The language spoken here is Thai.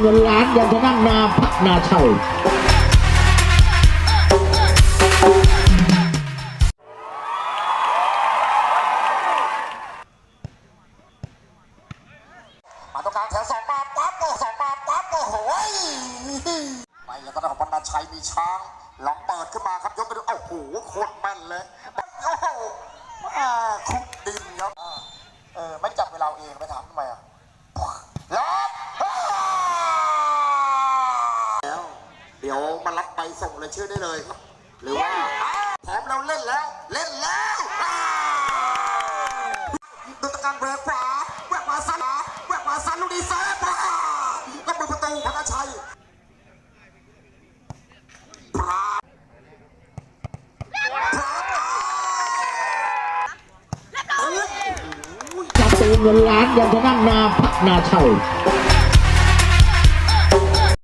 เงินล้านยังจะนั่งนาพักนาเช่ามาตรงกลางแถวสองมาปั๊บโอ้สองมาปั๊บโอ้โหยไปแล้วก็ได้ของบรรณาชัยมีช้างลองเปิดขึ้นมาครับยกไปดูโอ้โหโคตรแม่นเลยโอ้โหอ่าคุกดินครับเออไม่จับเวลาเองไม่ถามทำไมอะล็อกแล้วเดี๋ยวมารับไปส่งเลยชื่อได้เลยครับ หรือว่าอ้าวพร้อมแล้วเล่นแล้ว เล่นแล้วอ้าวดูตะการแหวกขวาแหวกขวาซ้ายแหวกขวาซ้ายลูกดีเซฟอ่าก็มือประตูพนาชัยปราบปราบโอ้ย จับตัวเงินล้านยังจะนั่งนาพักนาเช่า